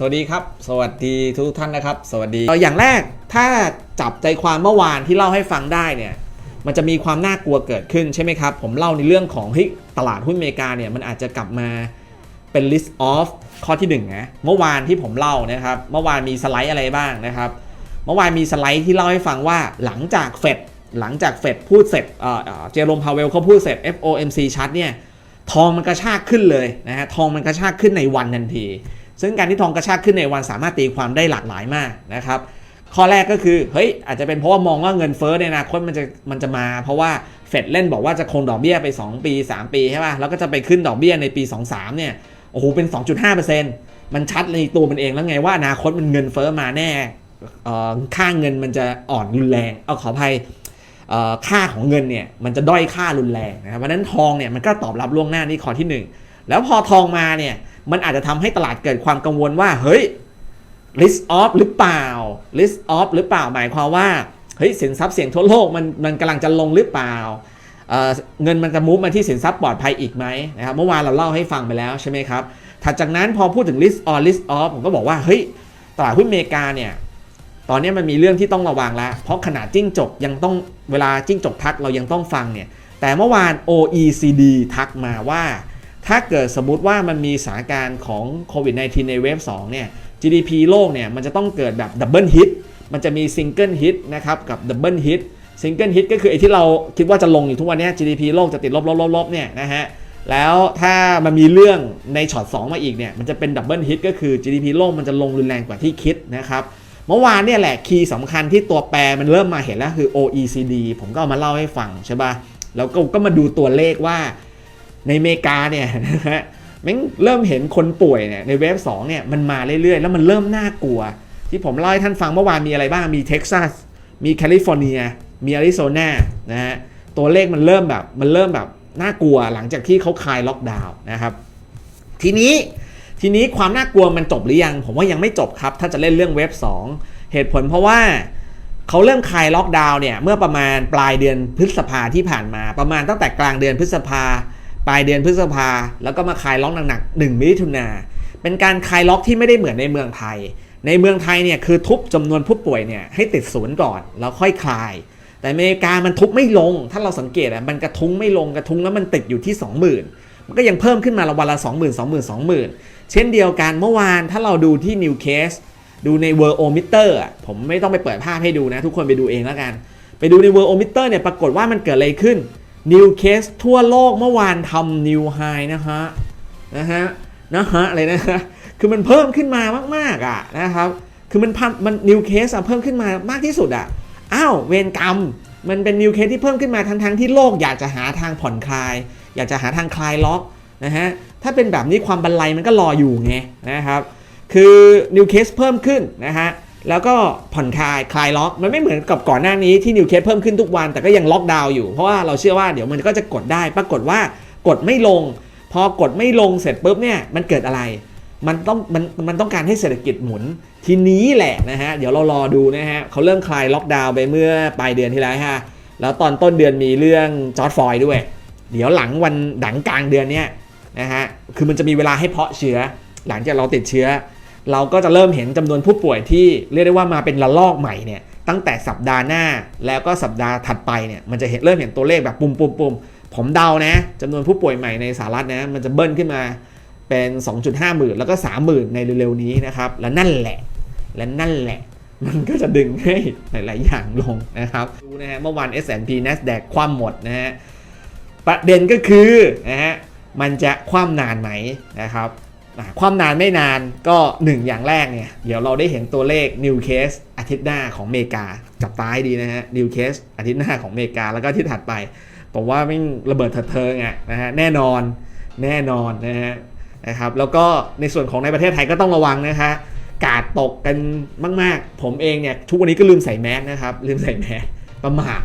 สวัสดีครับ สวัสดีทุกท่านนะครับ สวัสดีอย่างแรกถ้าจับใจความเมื่อวานที่เล่าให้ฟังได้เนี่ยมันจะมีความน่ากลัวเกิดขึ้นใช่ไหมครับ ผมเล่าในเรื่องของเฮ้ยตลาดหุ้นอเมริกาเนี่ยมันอาจจะกลับมาเป็น list off ข้อที่1นงนะเมื่อวานที่ผมเล่านะครับ เมื่อวานมีสไลด์อะไรบ้างนะครับ เมื่อวานมีสไลด์ที่เล่าให้ฟังว่าหลังจากเฟดหลังจากเฟดพูดเสร็จเจอโรมพาวเวลเขาพูดเสร็จ FOMC ชัดเนี่ยทองมันกระชากขึ้นเลยนะฮะทองมันกระชากขึ้นในวันทันที ซึ่งการที่ทองกระชากขึ้นในวันสามารถตีความได้หลากหลายมากนะครับข้อแรกก็คือเฮ้ยอาจจะเป็นเพราะว่ามองว่าเงินเฟ้อในอนาคตมันจะมันจะมา เพราะว่าเฟดเล่นบอกว่าจะคงดอกเบี้ยไป 2 ปี 3 ปีใช่ป่ะแล้วก็จะไปขึ้นดอกเบี้ยในปี 23เนี่ยโอ้โหเป็น 2.5%มันชัดในตัวมันเองแล้วไงว่าอนาคตมันเงินเฟ้อมาแน่เออค่าเงินมันจะอ่อนรุนแรงเอาขออภัยเอ่อค่าของเงินเนี่ยมันจะด้อยค่ารุนแรงนะครับเพราะฉะนั้นทองเนี่ยมันก็ตอบรับล่วงหน้านี่ข้อที่หนึ่งแล้วพอทองมาเนี่ย มันอาจจะทำให้ตลาดเกิดความกังวลว่าเฮ้ย list off หรือเปล่า list off หรือเปล่าหมายความว่าเฮ้ยสินทรัพย์เสี่ยงทั่วโลกมันมันกำลังจะลงหรือเปล่าเเงินมันจะมูฟมาที่สินทรัพย์ปลอดภัยอีกไหมนะครับเมื่อวานเราเล่าให้ฟังไปแล้วใช่ไหมครับถัดจากนั้นพอพูดถึง list on list off ผมก็บอกว่าเฮ้ยตลาดหุ้นอเมริกาเนี่ยตอนนี้มันมีเรื่องที่ต้องระวังแล้ว เพราะขนาดจิ้งจกยังต้องเวลาจิ้งจกทักเรายังต้องฟังเนี่ยแต่เมื่อวาน OECD ทักมาว่า ถ้าเกิดสมมติว่ามันมีสถานการณ์ของโควิด -19 ในเวฟ2เนี่ย GDP โลกเนี่ยมันจะต้องเกิดแบบดับเบิลฮิต มันจะมีซิงเกิลฮิตนะครับกับดับเบิลฮิต ซิงเกิลฮิตก็คือไอ้ที่เราคิดว่าจะลงอยู่ทุกวันนี้ GDP โลกจะติดลบลบลบลบเนี่ยนะฮะ แล้วถ้ามันมีเรื่องในช็อต2มาอีกเนี่ย มันจะเป็นดับเบิลฮิตก็คือ GDP โลกมันจะลงรุนแรงกว่าที่คิดนะครับ เมื่อวานเนี่ยแหละคีย์สำคัญที่ตัวแปรมันเริ่มมาเห็นแล้วคือ OECD ผมก็เอามาเล่าให้ฟังใช่ปะ่ะ แล้วก็ก็มาดูตัวเลขว่า ในอเมริกาเนี่ยนะฮะม่งเริ่มเห็นคนป่วยเนี่ยในเวฟ2เนี่ยมันมาเรื่อยๆ แล้วมันเริ่มน่ากลัว ที่ผมเล่าให้ท่านฟังเมื่อวานมีอะไรบ้างมีเท็กซัสมีแคลิฟอร์เนีย มีอาริโซนานะฮะตัวเลขมันเริ่มแบบมันเริ่มแบบน่ากลัวหลังจากที่เขาคลายล็อกดาวน์นะครับ ทีนี้ทีนี้ความน่ากลัวมันจบหรือยัง ผมว่ายังไม่จบครับ ถ้าจะเล่นเรื่องเว็บ 2 เหตุผลเพราะว่าเขาเริ่มคลายล็อกดาวน์เนี่ยเมื่อประมาณปลายเดือนพฤษภาที่ผ่านมาประมาณตั้งแต่กลางเดือนพฤษภา ปลายเดือนพฤษภา แล้วก็มาคลายล็อกหนักๆ1มิถุนา เป็นการคลายล็อกที่ไม่ได้เหมือนในเมืองไทย ในเมืองไทยเนี่ยคือทุบจำนวนผู้ป่วยเนี่ยให้ติดศูนย์ก่อนแล้วค่อยคลาย แต่อเมริกามันทุบไม่ลง ถ้าเราสังเกตอะมันกระทุ้งไม่ลงกระทุ้งแล้วมันติดอยู่ที่ 20,000 มันก็ยังเพิ่มขึ้นมาละวันละ 20,000 20,000 20,000 เช่นเดียวกันเมื่อวานถ้าเราดูที่ New Case ดูใน World o m e t e r อะผมไม่ต้องไปเปิดภาพให้ดูนะ ทุกคนไปดูเองแล้วกัน ไปดูใน World o m e t e r เนี่ยปรากฏว่ามันเกิดอะไรขึ้น New Case ทั่วโลกเมื่อวานทำ New High นะฮะนะฮะนะฮะอะไรนะฮะคือมันเพิ่มขึ้นมามาก ๆอะนะครับคือมันพันมัน New Case อะเพิ่มขึ้นมามากที่สุดอะอ้าวเวรกรรมมันเป็น New Case ที่เพิ่มขึ้นมาทั้งๆที่โลกอยากจะหาทางผ่อนคลาย อยากจะหาทางคลายล็อกนะฮะถ้าเป็นแบบนี้ความบันไลมันก็รออยู่ไงนะครับคือ New Case เพิ่มขึ้นนะฮะ แล้วก็ผ่อนคลายคลายล็อก มันไม่เหมือนกับก่อนหน้านี้ที่ New Case เพิ่มขึ้นทุกวันแต่ก็ยังล็อกดาวน์อยู่ เพราะว่าเราเชื่อว่าเดี๋ยวมันก็จะกดได้ ปรากฏว่ากดไม่ลง พอกดไม่ลงเสร็จปุ๊บเนี่ยมันเกิดอะไร มันต้องมันมันต้องการให้เศรษฐกิจหมุน ทีนี้แหละนะฮะ เดี๋ยวเรารอดูนะฮะเขาเริ่มคลายล็อกดาวน์ไปเมื่อปลายเดือนที่แล้วฮะแล้วตอนต้นเดือนมีเรื่องจอร์ดฟอยด์ด้วย เดี๋ยวหลังวันหลังกลางเดือนเนี้ยนะฮะคือมันจะมีเวลาให้เพาะเชื้อ หลังจากเราติดเชื้อ เราก็จะเริ่มเห็นจำนวนผู้ป่วยที่เรียกได้ว่ามาเป็นระลอกใหม่เนี่ยตั้งแต่สัปดาห์หน้าแล้วก็สัปดาห์ถัดไปเนี่ยมันจะเห็นเริ่มเห็นตัวเลขแบบปุ่มปุ่มปุ่มผมเดานะจำนวนผู้ป่วยใหม่ในสหรัฐนะมันจะเบิ้ลขึ้นมาเป็น 2.5 หมื่นแล้วก็ 3 0,000ในเร็วๆนี้นะครับและนั่นแหละ และนั่นแหละ มันก็จะดึงให้หลายๆอย่างลงนะครับดูนะฮะเมื่อวาน S&P NASDAQ คว่ำหมดนะฮะประเด็นก็คือนะฮะมันจะคว่ำนานไหมนะครับ ความนานไม่นานก็ 1 อย่างแรกเนี่ยเดี๋ยวเราได้เห็นตัวเลข New Case อาทิตย์หน้าของเมกา จับตาให้ดีนะฮะ New Case อาทิตย์หน้าของเมกา แล้วก็ที่ถัดไป ผมว่าไม่งระเบิดเถิดเทิงอะนะฮะแน่นอนแน่นอนนะฮะนะครับแล้วก็ในส่วนของในประเทศไทยก็ต้องระวังนะคะ กาดตกกันมาก ๆ ผมเองเนี่ยทุกวันนี้ก็ลืมใส่แมสนะครับลืมใส่แมสประมาท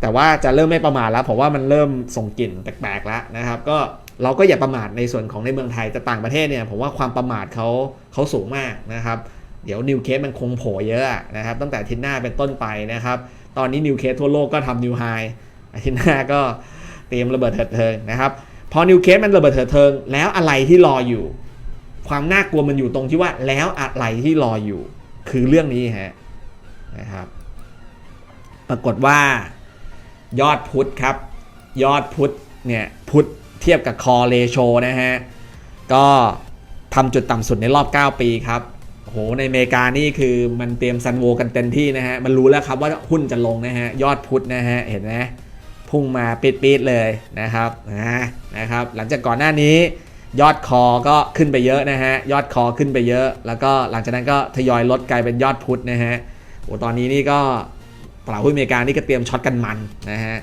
แต่ว่าจะเริ่มไม่ประมาทแล้วผมว่ามันเริ่มส่งกลิ่นแปลกๆแล้วนะครับก็ เราก็อย่าประมาทในส่วนของในเมืองไทยแต่ต่างประเทศเนี่ยผมว่าความประมาทเขาเขาสูงมากนะครับเดี๋ยวนิวเคสมันคงโผล่เยอะนะครับตั้งแต่ทิตย์หน้าเป็นต้นไปนะครับตอนนี้นิวเคสทั่วโลกก็ทำนิวไฮทิตย์หน้าก็เตรียมระเบิดเถิดเทิงนะครับพอนิวเคสมันระเบิดเถิดเทิง แล้วอะไรที่รออยู่ ความน่ากลัวมันอยู่ตรงที่ว่าแล้วอะไรที่รออยู่ คือเรื่องนี้ฮะนะครับ ปรากฏว่ายอดพุทธครับ ยอดพุทธเนี่ยพุทธ เทียบกับคอเลโชนะฮะ ก็ทำจุดต่ำสุดในรอบ 9 ปีครับโหในอเมริกานี่คือมันเตรียมซันโวกันเต็มที่นะฮะ มันรู้แล้วครับว่าหุ้นจะลงนะฮะ ยอดพุทธนะฮะ เห็นไหมพุ่งมาปิดๆเลยนะครับนะนะครับ หลังจากก่อนหน้านี้ ยอดคอก็ขึ้นไปเยอะนะฮะ ยอดคอขึ้นไปเยอะ แล้วก็หลังจากนั้นก็ทยอยลดกลายเป็นยอดพุทธนะฮะโอ้ตอนนี้นี่ก็ตลาดหุ้นอเมริกานี่ก็เตรียมช็อตกันมันนะฮะ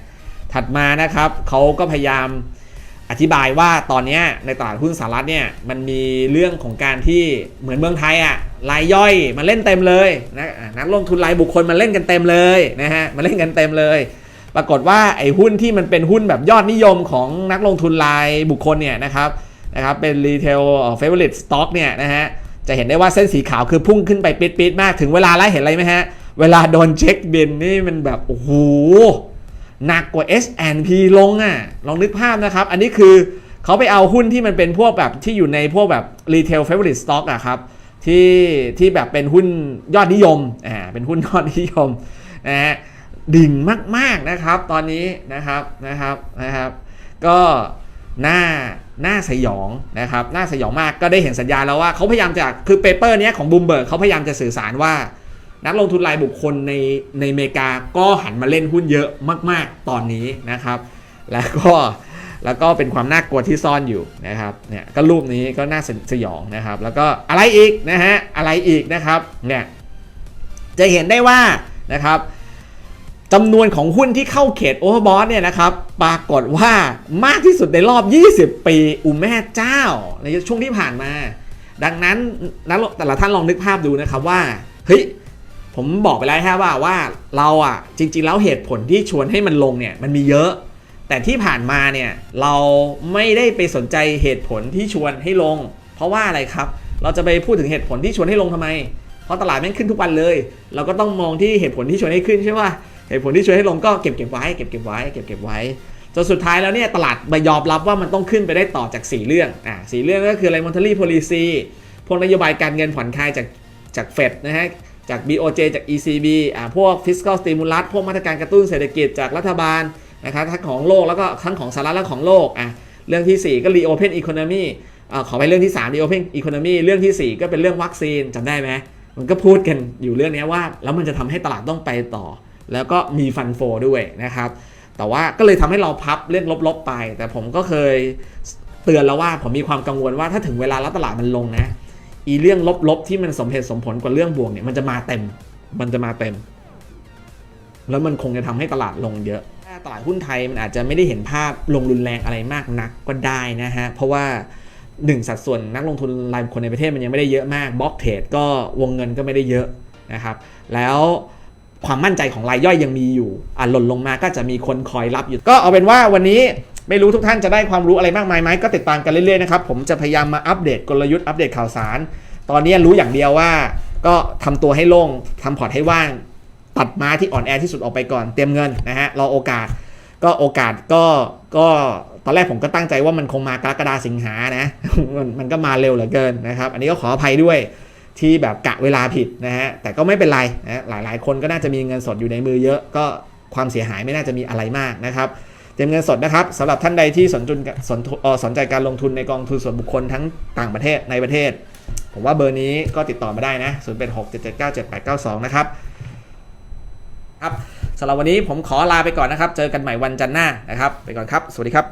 ถัดมานะครับเขาก็พยายาม อธิบายว่าตอนนี้ในตลาดหุ้นสหรัฐเนี่ยมันมีเรื่องของการที่เหมือนเมืองไทยอะ่ะรายย่อยมาเล่นเต็มเลยนะนักลงทุนรายบุคคลมาเล่นกันเต็มเลยนะฮะมาเล่นกันเต็มเลย ปรากฏว่าไอ้หุ้นที่มันเป็นหุ้นแบบยอดนิยมของนักลงทุนรายบุคคลเนี่ยนะครับนะครับเป็น retail favorite stock เนี่ยนะฮะจะเห็นได้ว่าเส้นสีขาวคือพุ่งขึ้นไปปิดๆมากถึงเวลาแล้วเห็นอะไรไหมฮะเวลาโดนเช็คบินนี่มันแบบโอ้โห หนักกว่า S&P ลงอะ ลองนึกภาพนะครับ อันนี้คือเขาไปเอาหุ้นที่มันเป็นพวกแบบที่อยู่ในพวกแบบ retail favorite stock อะครับ ที่ที่แบบเป็นหุ้นยอดนิยม อ่า เป็นหุ้นยอดนิยมนะฮะดิ่งมากๆนะครับ ตอนนี้นะครับนะครับนะครับ ก็หน่าหน่าสยองนะครับหน่าสยองมากก็ได้เห็นสัญญาณแล้วว่าเขาพยายามจะคือเปเปอร์นี้ยของบูมเบิร์กเขาพยายามจะสื่อสารว่า นักลงทุนรายบุคคลในในอเมริกาก็หันมาเล่นหุ้นเยอะมาก ๆ ตอนนี้นะครับ แล้วก็แล้วก็เป็นความน่ากลัวที่ซ่อนอยู่นะครับเนี่ยก็รูปนี้ก็น่าสยองนะครับ แล้วก็อะไรอีกนะฮะอะไรอีกนะครับเนี่ยจะเห็นได้ว่านะครับจำนวนของหุ้นที่เข้าเขตโอเวอร์บอทเนี่ยนะครับปรากฏว่ามากที่สุดในรอบ 20 ปีอุแม่เจ้า ในช่วงที่ผ่านมา ดังนั้นนักลงแต่ละท่านลองนึกภาพดูนะครับว่าเฮ้ย ผมบอกไปแล้วฮะว่าว่าเราอะจริง ๆ แล้วเหตุผลที่ชวนให้มันลงเนี่ยมันมีเยอะ แต่ที่ผ่านมาเนี่ยเราไม่ได้ไปสนใจเหตุผลที่ชวนให้ลง เพราะว่าอะไรครับ เราจะไปพูดถึงเหตุผลที่ชวนให้ลงทำไม เพราะตลาดแม่งขึ้นทุกวันเลย เราก็ต้องมองที่เหตุผลที่ชวนให้ขึ้นใช่ป่ะเหตุผลที่ชวนให้ลงก็เก็บเก็บไว้เก็บเก็บไว้เก็บเก็บไว้จนสุดท้ายแล้วเนี่ยตลาดมายอมรับว่ามันต้องขึ้นไปได้ต่อจาก 4 เรื่องอ่าสเรื่องก็คืออะไร monetary policy พวกนโยบายการเงินผ่อนคลายจากจากเฟดนะฮะ จาก BOJ จาก ECB อ่าพวก fiscal stimulus พวกมาตรการกระตุ้นเศรษฐกิจจากรัฐบาลนะครับทั้งของโลกแล้วก็ทั้งของสหรัฐและของโลกอะเรื่องที่ 4 ก็ reopen economy อ่าขอไปเรื่องที่ 3 reopen economy เรื่องทีสี่4 ก็เป็นเรื่องวัคซีนจำได้ไหมมันก็พูดกันอยู่เรื่องนี้ว่า แล้วมันจะทำให้ตลาดต้องไปต่อ แล้วก็มีฟันโฟด้วยนะครับแต่ว่าก็เลยทำให้เราพับเรื่องลบๆไป แต่ผมก็เคยเตือนแล้วว่าผมมีความกังวลว่าถ้าถึงเวลาแล้วตลาดมันลงนะ อีเรื่องลบๆที่มันสมเหตุสมผลกว่าเรื่องบวกเนี่ยมันจะมาเต็ม มันจะมาเต็ม แล้วมันคงจะทำให้ตลาดลงเยอะถ้าตลาดหุ้นไทยมันอาจจะไม่ได้เห็นภาพลงรุนแรงอะไรมากนักก็ได้นะฮะ เพราะว่าหนึ่งสัดส่วนนักลงทุนรายบุคคลในประเทศมันยังไม่ได้เยอะมากบล็อกเทรดก็วงเงินก็ไม่ได้เยอะนะครับ แล้วความมั่นใจของรายย่อยยังมีอยู่อะหล่นลงมาก็จะมีคนคอยรับอยู่ ก็เอาเป็นว่าวันนี้ ไม่รู้ทุกท่านจะได้ความรู้อะไรมากมายไหมก็ติดตามกันเรื่อยๆนะครับผมจะพยายามมาอัปเดตกลยุทธ์อัปเดตข่าวสาร ตอนนี้รู้อย่างเดียวว่า ก็ทำตัวให้โล่งทำพอร์ตให้ว่าง ตัดม้าที่อ่อนแอที่สุดออกไปก่อนเตรียมเงินนะฮะรอโอกาส ก็โอกาสก็ก็ตอนแรกผมก็ตั้งใจว่ามันคงมากรกฎาสิงหานะมันมันก็มาเร็วเหลือเกินนะครับ อันนี้ก็ขออภัยด้วยที่แบบกะเวลาผิดนะฮะ แต่ก็ไม่เป็นไรนะหลาย ๆ คนก็น่าจะมีเงินสดอยู่ในมือเยอะ ก็ความเสียหายไม่น่าจะมีอะไรมากนะครับ เตรียมเงินสดนะครับสำหรับท่านใดที่สนใจสนสนสนใจการลงทุนในกองทุนส่วนบุคคลทั้งต่างประเทศในประเทศ ผมว่าเบอร์นี้ก็ติดต่อมาได้นะ0เป็น6 7 7 9 7 8 9 2 นะครับครับสำหรับวันนี้ผมขอลาไปก่อนนะครับ เจอกันใหม่วันจันทร์หน้านะครับ ไปก่อนครับ สวัสดีครับ